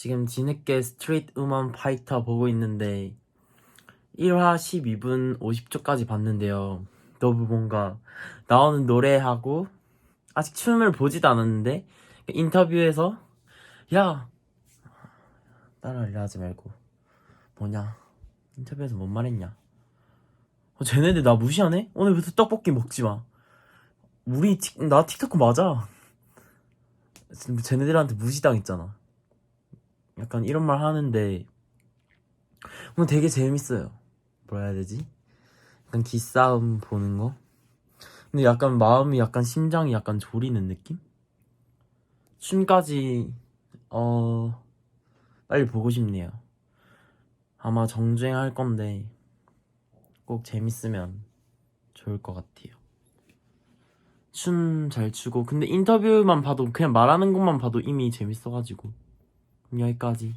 지금 뒤늦게 스트리트 우먼 파이터 보고 있는데 1화 12분 50초까지 봤는데요. 너무 뭔가 나오는 노래하고 아직 춤을 보지도 않았는데 인터뷰에서 야 따라하려 하지 말고 뭐냐? 인터뷰에서 뭔 말했냐? 어, 쟤네들 나 무시하네? 오늘부터 떡볶이 먹지 마. 우리 틱, 나 틱톡 맞아. 쟤네들한테 무시당했잖아 약간 이런 말 하는데 오늘 되게 재밌어요. 뭐라 해야 되지? 약간 기싸움 보는 거? 근데 약간 마음이 약간 심장이 약간 졸이는 느낌? 춤까지 어 빨리 보고 싶네요. 아마 정주행할 건데 꼭 재밌으면 좋을 것 같아요. 춤 잘 추고. 근데 인터뷰만 봐도 그냥 말하는 것만 봐도 이미 재밌어가지고 그럼 여기까지